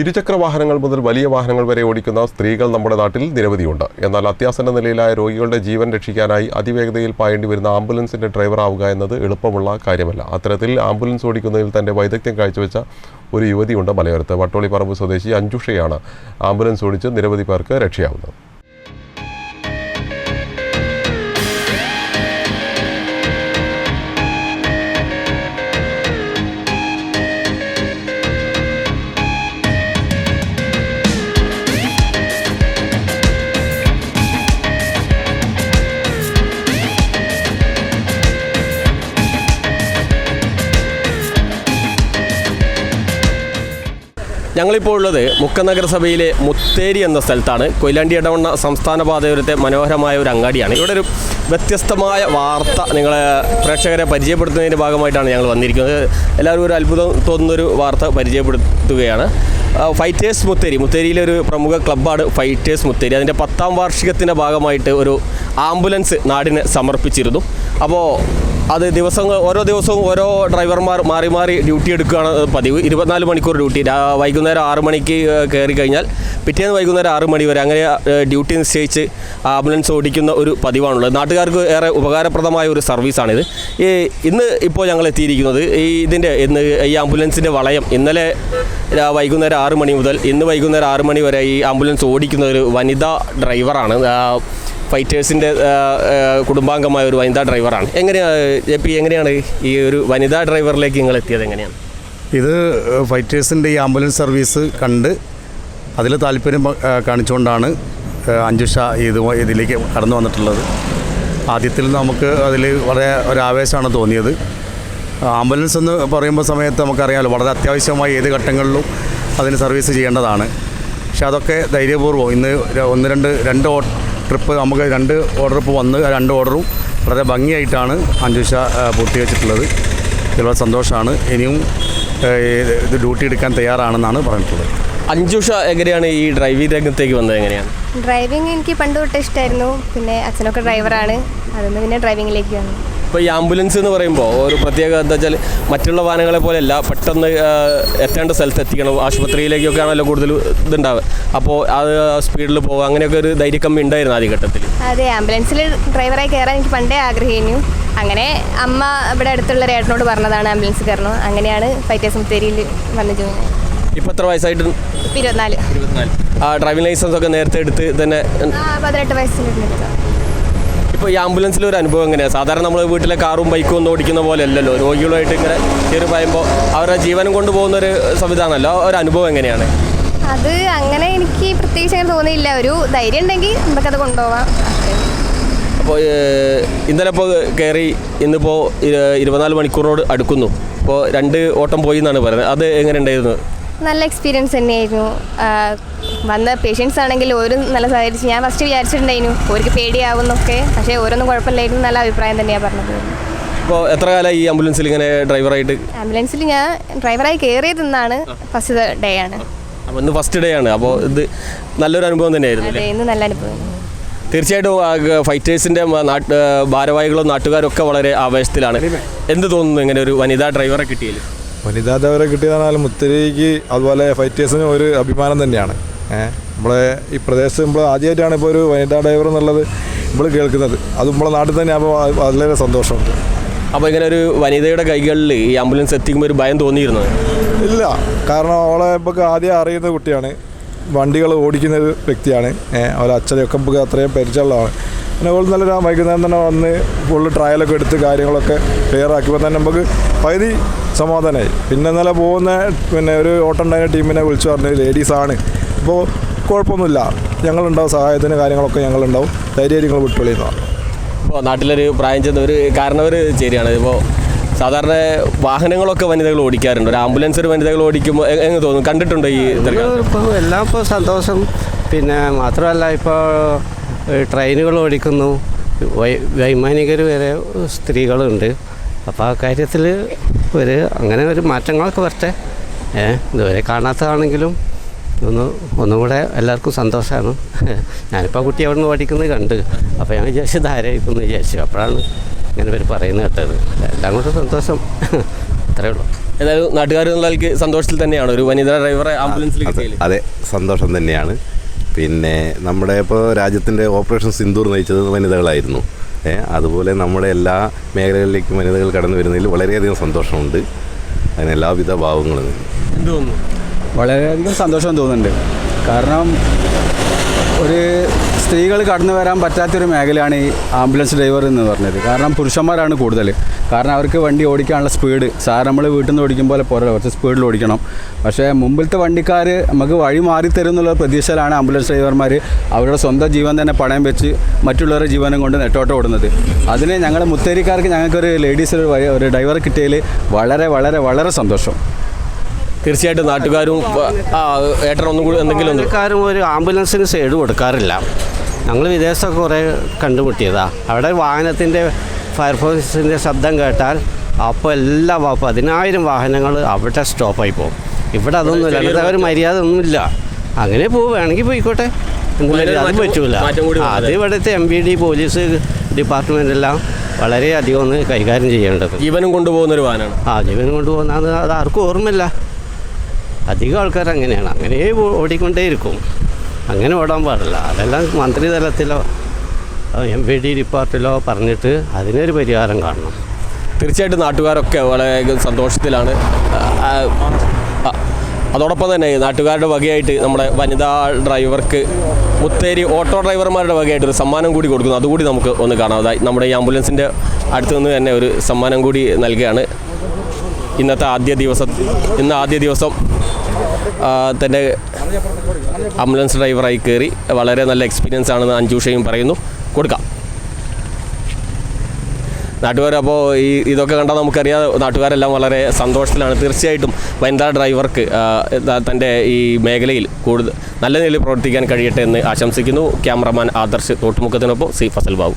ഇരുചക്ര വാഹനങ്ങൾ മുതൽ വലിയ വാഹനങ്ങൾ വരെ ഓടിക്കുന്ന സ്ത്രീകൾ നമ്മുടെ നാട്ടിൽ നിരവധിയുണ്ട്. എന്നാൽ അത്യാസന്ന നിലയിലായ രോഗികളുടെ ജീവൻ രക്ഷിക്കാനായി അതിവേഗതയിൽ പായേണ്ടി വരുന്ന ആംബുലൻസിന്റെ ഡ്രൈവർ ആവുക എന്നത് എളുപ്പമുള്ള കാര്യമല്ല. അത്തരത്തിൽ ആംബുലൻസ് ഓടിക്കുന്നതിൽ തന്റെ വൈദഗ്ധ്യം കാഴ്ചവെച്ച ഒരു യുവതിയുണ്ട് മലയോരത്ത്. വട്ടോളിപ്പറമ്പ് സ്വദേശി അഞ്ജുഷയാണ് ആംബുലൻസ് ഓടിച്ച് നിരവധി പേർക്ക് രക്ഷയാവുന്നത്. ഞങ്ങളിപ്പോൾ ഉള്ളത് മുക്ക നഗരസഭയിലെ മുത്തേരി എന്ന സ്ഥലത്താണ്. കൊയിലാണ്ടി ഇടവണ്ണ സംസ്ഥാന പാതയോരത്തെ മനോഹരമായ ഒരു അങ്ങാടിയാണ്. ഇവിടെ ഒരു വ്യത്യസ്തമായ വാർത്ത നിങ്ങളെ പ്രേക്ഷകരെ പരിചയപ്പെടുത്തുന്നതിന്റെ ഭാഗമായിട്ടാണ് ഞങ്ങൾ വന്നിരിക്കുന്നത്. എല്ലാവരും ഒരു അത്ഭുതം തോന്നുന്നൊരു വാർത്ത പരിചയപ്പെടുത്തുകയാണ്. ഫൈറ്റേഴ്സ് മുത്തേരി. മുത്തേരിയിലെ ഒരു പ്രമുഖ ക്ലബ്ബാണ് ഫൈറ്റേഴ്സ് മുത്തേരി. അതിന്റെ പത്താം വാർഷികത്തിന്റെ ഭാഗമായിട്ട് ഒരു ആംബുലൻസ് നാടിന് സമർപ്പിച്ചിരുന്നു. അപ്പോൾ അത് ദിവസം ഓരോ ദിവസവും ഓരോ ഡ്രൈവർമാർ മാറി മാറി ഡ്യൂട്ടി എടുക്കുകയാണ് പതിവ്. ഇരുപത്തിനാല് മണിക്കൂർ ഡ്യൂട്ടി. വൈകുന്നേരം ആറ് മണിക്ക് കയറി കഴിഞ്ഞാൽ പിറ്റേന്ന് വൈകുന്നേരം ആറ് മണി വരെ അങ്ങനെ ഡ്യൂട്ടി നിശ്ചയിച്ച് ആംബുലൻസ് ഓടിക്കുന്ന ഒരു പതിവാണുള്ളത്. നാട്ടുകാർക്ക് ഏറെ ഉപകാരപ്രദമായ ഒരു സർവീസാണിത്. ഈ ഇന്ന് ഇപ്പോൾ ഞങ്ങൾ എത്തിയിരിക്കുന്നത് ഈ ഇതിന്റെ ഇന്ന് ഈ ആംബുലൻസിന്റെ വളയം. ഇന്നലെ വൈകുന്നേരം ആറ് മണി മുതൽ ഇന്ന് വൈകുന്നേരം ആറ് മണി വരെ ഈ ആംബുലൻസ് ഓടിക്കുന്ന ഒരു വനിതാ ഡ്രൈവറാണ്. ഫൈറ്റേഴ്സിന്റെ കുടുംബാംഗമായ ഒരു വനിതാ ഡ്രൈവറാണ്. എങ്ങനെയാണ് ജെ പി എങ്ങനെയാണ് ഈ ഒരു വനിതാ ഡ്രൈവറിലേക്ക് നിങ്ങൾ എത്തിയത് എങ്ങനെയാണ്? ഇത് ഫൈറ്റേഴ്സിന്റെ ഈ ആംബുലൻസ് സർവീസ് കണ്ട് അതിൽ താല്പര്യം കാണിച്ചുകൊണ്ടാണ് അഞ്ജുഷ ഇത് ഇതിലേക്ക് കടന്നു വന്നിട്ടുള്ളത്. ആദ്യത്തിൽ നമുക്ക് അതിൽ വളരെ ഒരു ആവേശമാണ് തോന്നിയത്. ആംബുലൻസ് എന്ന് പറയുമ്പോൾ സമയത്ത് നമുക്കറിയാമല്ലോ വളരെ അത്യാവശ്യമായി ഏത് ഘട്ടങ്ങളിലും അതിന് സർവീസ് ചെയ്യേണ്ടതാണ്. പക്ഷെ അതൊക്കെ ധൈര്യപൂർവം ഇന്ന് ഒന്ന് രണ്ട് രണ്ട് ട്രിപ്പ് നമുക്ക് രണ്ട് ഓർഡർ ഇപ്പോൾ വന്ന് രണ്ട് ഓർഡറും വളരെ ഭംഗിയായിട്ടാണ് അഞ്ജുഷ പൂർത്തീകരിച്ചിട്ടുള്ളത് വളരെ സന്തോഷമാണ്. ഇനിയും ഇത് ഡ്യൂട്ടി എടുക്കാൻ തയ്യാറാണെന്നാണ് പറഞ്ഞിട്ടുള്ളത്. അഞ്ജുഷ എങ്ങനെയാണ് ഈ ഡ്രൈവിംഗ് രംഗത്തേക്ക് വന്നത്? എങ്ങനെയാണ്? ഡ്രൈവിംഗ് എനിക്ക് പണ്ട് തൊട്ട് ഇഷ്ടമായിരുന്നു പിന്നെ അച്ഛനൊക്കെ ഡ്രൈവറാണ്. അതൊന്ന് പിന്നെ ഡ്രൈവിങ്ങിലേക്ക് വന്നു. ഇപ്പോൾ ഈ ആംബുലൻസ് എന്ന് പറയുമ്പോൾ ഒരു പ്രത്യേക എന്താ വെച്ചാൽ മറ്റുള്ള വാഹനങ്ങളെ പോലെയല്ല പെട്ടെന്ന് എത്തേണ്ട സ്ഥലത്ത് എത്തിക്കണം. ആശുപത്രിയിലേക്കൊക്കെ ആണല്ലോ കൂടുതൽ ഇതുണ്ടാവുക. അപ്പോൾ അത് സ്പീഡിൽ പോകുക അങ്ങനെയൊക്കെ ഒരു ധൈര്യം ധൈര്യക്കമ്മി ഉണ്ടായിരുന്നു ആദ്യഘട്ടത്തിൽ അതെ ആംബുലൻസിൽ ഡ്രൈവറായി കയറാൻ എനിക്ക് പണ്ടേ ആഗ്രഹിക്കുന്നു. അങ്ങനെ അമ്മ ഇവിടെ അടുത്തുള്ള ഏട്ടനോട് പറഞ്ഞതാണ് ആംബുലൻസ് കയറണം. അങ്ങനെയാണ് ഫൈറ്റേഴ്സ് മുത്തേരിയിൽ വന്ന് ജോയിൻ എത്ര വയസ്സായിട്ട്? ഇരുപത്തിനാല്. ഇരുപത്തിനാല്. ആ ഡ്രൈവിംഗ് ലൈസൻസ് ഒക്കെ നേരത്തെ എടുത്ത് തന്നെ പതിനെട്ട് വയസ്സിലിരുന്നിട്ട് ഇപ്പോൾ ഈ ആംബുലൻസിലെ ഒരു അനുഭവം എങ്ങനെയാണ് സാധാരണ നമ്മൾ വീട്ടിലെ കാറും ബൈക്കും ഒന്നും ഓടിക്കുന്ന പോലെ അല്ലല്ലോ രോഗികളുമായിട്ട് ഇങ്ങനെ കയറി പറയുമ്പോൾ അവരുടെ ജീവനും കൊണ്ടുപോകുന്ന ഒരു സംവിധാനമല്ലോ. ഒരു അനുഭവം എങ്ങനെയാണ്? അത് അങ്ങനെ എനിക്ക് പ്രത്യേകിച്ച് അങ്ങനെ തോന്നിയില്ല. ഒരു ധൈര്യം ഉണ്ടെങ്കിൽ നമുക്കത് കൊണ്ടുപോവാം. അപ്പോൾ ഇന്നലെ ഇപ്പോൾ കയറി ഇന്നിപ്പോൾ ഇരുപത്തിനാല് മണിക്കൂറിനോട് അടുക്കുന്നു. അപ്പോൾ രണ്ട് ഓട്ടം പോയി എന്നാണ് പറയുന്നത്. അത് എങ്ങനെ ഉണ്ടായിരുന്നു? നല്ല എക്സ്പീരിയൻസ് തന്നെയായിരുന്നു. വന്ന പേഷ്യൻസ് ആണെങ്കിൽ ഓരോ നല്ല സഹകരിച്ച് ഞാൻ ഫസ്റ്റ് വിചാരിച്ചിട്ടുണ്ടായിരുന്നു ഓർക്ക് പേടിയാവുന്നൊക്കെ പക്ഷേ ഓരോന്നും കുഴപ്പമില്ലായിരുന്നു നല്ല അഭിപ്രായം തന്നെയാണ് പറഞ്ഞത്. അപ്പോൾ എത്ര കാലമായി ഈ ആംബുലൻസിൽ ഇങ്ങനെ ഡ്രൈവറായിട്ട് ആംബുലൻസിൽ ഞാൻ ഡ്രൈവറായി കയറിയത് ഇന്നാണ് ഫസ്റ്റ് ഡേ ആണ്. അപ്പോൾ ഇന്ന് ഫസ്റ്റ് ഡേ ആണ്. അപ്പോൾ ഇത് നല്ലൊരു അനുഭവം തന്നെയായിരുന്നു അതെ ഇന്ന് നല്ല അനുഭവം തീർച്ചയായിട്ടും ഫൈറ്റേഴ്സിന്റെ നാട്ട് ഭാരവാഹികളും നാട്ടുകാരും ഒക്കെ വളരെ ആവേശത്തിലാണ്. എന്ത് തോന്നുന്നു ഇങ്ങനെ ഒരു വനിതാ ഡ്രൈവറെ കിട്ടിയതിൽ വനിതാ ഡ്രൈവറെ കിട്ടിയതാണെങ്കിലും മുത്തരിക്ക് അതുപോലെ ഫൈറ്റേഴ്സിനും ഒരു അഭിമാനം തന്നെയാണ്. നമ്മളെ ഈ പ്രദേശത്ത് നമ്മൾ ആദ്യമായിട്ടാണ് ഇപ്പോൾ ഒരു വനിതാ ഡ്രൈവർ എന്നുള്ളത് നമ്മൾ കേൾക്കുന്നത്. അത് നമ്മളെ നാട്ടിൽ തന്നെ അപ്പോൾ വളരെ സന്തോഷമുണ്ട്. അപ്പോൾ ഇങ്ങനെ ഒരു വനിതയുടെ കൈകളിൽ ഈ ആംബുലൻസ് എത്തിക്കുമ്പോൾ ഒരു ഭയം തോന്നിയിരുന്നു? ഇല്ല. കാരണം അവളെ ഇപ്പോൾ ആദ്യം അറിയുന്ന കുട്ടിയാണ്. വണ്ടികൾ ഓടിക്കുന്ന ഒരു വ്യക്തിയാണ്. അവരെ അവളെ അച്ഛനെയൊക്കെ നമുക്ക് അത്രയും പരിചയമുള്ളതാണ്. പിന്നെ അവൾ നല്ല വൈകുന്നേരം തന്നെ വന്ന് ഫുള്ള് ട്രയലൊക്കെ എടുത്ത് കാര്യങ്ങളൊക്കെ ക്ലിയർ ആക്കിയപ്പോൾ തന്നെ നമുക്ക് പകുതി സമാധാനമായി പിന്നെ ഇന്നലെ പോകുന്ന പിന്നെ ഒരു ഓട്ടം ഉണ്ടായ ടീമിനെ വിളിച്ചു പറഞ്ഞു ലേഡീസാണ് അപ്പോൾ കുഴപ്പമൊന്നുമില്ല. ഞങ്ങളുണ്ടാവും സഹായത്തിന് കാര്യങ്ങളൊക്കെ ഞങ്ങളുണ്ടാവും. ധൈര്യം നിങ്ങൾ വിട്ടുള്ളിയെന്നാണ് ഇപ്പോൾ നാട്ടിലൊരു പ്രായം ചെന്ന ഒരു കാരണവർ ചേരിയാണ്. ഇപ്പോൾ സാധാരണ വാഹനങ്ങളൊക്കെ വനിതകൾ ഓടിക്കാറുണ്ട്. ഒരു ആംബുലൻസ് ഒരു വനിതകൾ ഓടിക്കുമ്പോൾ എങ്ങനെ തോന്നും കണ്ടിട്ടുണ്ടോ ഈ എല്ലാം ഇപ്പോൾ സന്തോഷം. പിന്നെ മാത്രമല്ല ഇപ്പോൾ ട്രെയിനുകൾ ഓടിക്കുന്നു. വൈ- വൈമാനികർ വരെ സ്ത്രീകളുണ്ട്. അപ്പോൾ ആ കാര്യത്തിൽ ഒരു അങ്ങനെ ഒരു മാറ്റങ്ങളൊക്കെ വരട്ടെ. ഏഹ് ഇതുവരെ കാണാത്തതാണെങ്കിലും ഒന്ന് ഒന്നുകൂടെ എല്ലാവർക്കും സന്തോഷമാണ് ഞാനിപ്പോൾ ആ കുട്ടി അവിടെ നിന്ന് പഠിക്കുന്നത് കണ്ട്. അപ്പോൾ ഞാൻ വിചാരിച്ചു ധാരായിരിക്കും എന്ന് വിചാരിച്ചു. അപ്പോഴാണ് ഇങ്ങനെ ഇവർ പറയുന്നത് കേട്ടത്. എല്ലാം കൊണ്ട് സന്തോഷം. അത്രേ ഉള്ളൂ. ഏതായാലും നാട്ടുകാർ സന്തോഷത്തിൽ തന്നെയാണ്. ഒരു വനിതാ ഡ്രൈവറെ ആംബുലൻസിൽ അതെ അതെ സന്തോഷം തന്നെയാണ്. പിന്നെ നമ്മുടെ ഇപ്പോൾ രാജ്യത്തിന്റെ ഓപ്പറേഷൻ സിന്ദൂർ നയിച്ചത് വനിതകളായിരുന്നു. അതുപോലെ നമ്മുടെ എല്ലാ മേഖലകളിലേക്കും വനിതകൾ കടന്നു വരുന്നതിൽ വളരെയധികം സന്തോഷമുണ്ട്. അതിന് എല്ലാവിധ ഭാവങ്ങളും. എന്ത് തോന്നുന്നു വളരെയധികം സന്തോഷം തോന്നുന്നുണ്ട്. കാരണം ഒരു സ്ത്രീകൾ കടന്നു വരാൻ പറ്റാത്തൊരു മേഖലയാണ് ഈ ആംബുലൻസ് ഡ്രൈവർ എന്ന് പറഞ്ഞത്. കാരണം പുരുഷന്മാരാണ് കൂടുതൽ കാരണം അവർക്ക് വണ്ടി ഓടിക്കാനുള്ള സ്പീഡ് സാർ നമ്മൾ വീട്ടിൽ നിന്ന് ഓടിക്കും പോലെ പോരല്ലോ കുറച്ച് സ്പീഡിൽ ഓടിക്കണം. പക്ഷേ മുമ്പിലത്തെ വണ്ടിക്കാർ നമുക്ക് വഴി മാറി തരും എന്നുള്ള പ്രതീക്ഷയിലാണ് ആംബുലൻസ് ഡ്രൈവർമാർ അവരുടെ സ്വന്തം ജീവൻ തന്നെ പണയം വെച്ച് മറ്റുള്ളവരുടെ ജീവനും കൊണ്ട് നെട്ടോട്ടം ഓടുന്നത്. അതിന് ഞങ്ങളുടെ മുത്തേരിക്കാർക്ക് ഞങ്ങൾക്കൊരു ലേഡീസ് ഒരു വഴി- ഒരു ഡ്രൈവർ കിട്ടിയതിൽ വളരെ വളരെ വളരെ സന്തോഷം. തീർച്ചയായിട്ടും നാട്ടുകാരും ഏട്ടൻ ഒന്നും കൂടി എന്തെങ്കിലും നാട്ടുകാരും ആൾക്കാരും ഒരു ആംബുലൻസിന് സൈഡ് കൊടുക്കാറില്ല. ഞങ്ങൾ വിദേശത്തൊക്കെ കുറേ കണ്ടുമുട്ടിയതാ. അവിടെ വാഹനത്തിന്റെ ഫയർഫോഴ്സിന്റെ ശബ്ദം കേട്ടാൽ അപ്പോൾ എല്ലാ പതിനായിരം വാഹനങ്ങൾ അവിടെ സ്റ്റോപ്പായി പോകും. ഇവിടെ അതൊന്നുമില്ല. ഇവിടെ ഒരു മര്യാദ ഒന്നുമില്ല അങ്ങനെ പോവുകയാണെങ്കിൽ പോയിക്കോട്ടെ. അത് പറ്റൂല. അത്. ഇവിടുത്തെ M B D police department എല്ലാം വളരെയധികം ഒന്ന് കൈകാര്യം ചെയ്യേണ്ടത്. ജീവനും കൊണ്ടുപോകുന്ന ഒരു വാഹനമാണ്. ആ ജീവനും കൊണ്ടുപോകുന്ന അത് ആർക്കും ഓർമ്മയില്ല. അധികം ആൾക്കാർ അങ്ങനെയാണ്. അങ്ങനെ ഓടിക്കൊണ്ടേയിരിക്കും. അങ്ങനെ ഓടാൻ പാടില്ല. അതെല്ലാം മന്ത്രിതലത്തിലോ എം പി ഡി ഡിപ്പാർട്ടിലോ പറഞ്ഞിട്ട് അതിനൊരു പരിഹാരം കാണണം. തീർച്ചയായിട്ടും നാട്ടുകാരൊക്കെ വളരെ സന്തോഷത്തിലാണ്. അതോടൊപ്പം തന്നെ നാട്ടുകാരുടെ വകയായിട്ട് നമ്മുടെ വനിതാ ഡ്രൈവർക്ക് മുത്തേരി ഓട്ടോ ഡ്രൈവർമാരുടെ വകയായിട്ട് ഒരു സമ്മാനം കൂടി കൊടുക്കുന്നു. അതുകൂടി നമുക്ക് ഒന്ന് കാണാം. നമ്മുടെ ഈ ആംബുലൻസിന്റെ അടുത്ത് നിന്ന് തന്നെ ഒരു സമ്മാനം കൂടി നൽകുകയാണ്. ഇന്നത്തെ ആദ്യ ദിവസം ഇന്ന് ആദ്യ ദിവസം തന്റെ ആംബുലൻസ് ഡ്രൈവറായി കയറി വളരെ നല്ല എക്സ്പീരിയൻസ് ആണെന്ന് അഞ്ജൂഷയും പറയുന്നു. കൊടുക്കാം. നാട്ടുകാർ അപ്പോൾ ഈ ഇതൊക്കെ കണ്ടാൽ നമുക്കറിയാം നാട്ടുകാരെല്ലാം വളരെ സന്തോഷത്തിലാണ്. തീർച്ചയായിട്ടും വനിതാ ഡ്രൈവർക്ക് തന്റെ ഈ മേഖലയിൽ കൂടുതൽ നല്ല നിലയിൽ പ്രവർത്തിക്കാൻ കഴിയട്ടെ എന്ന് ആശംസിക്കുന്നു. ക്യാമറമാൻ ആദർശ് തോട്ടുമുഖത്തിനൊപ്പം സി ഫസൽ ബാബു.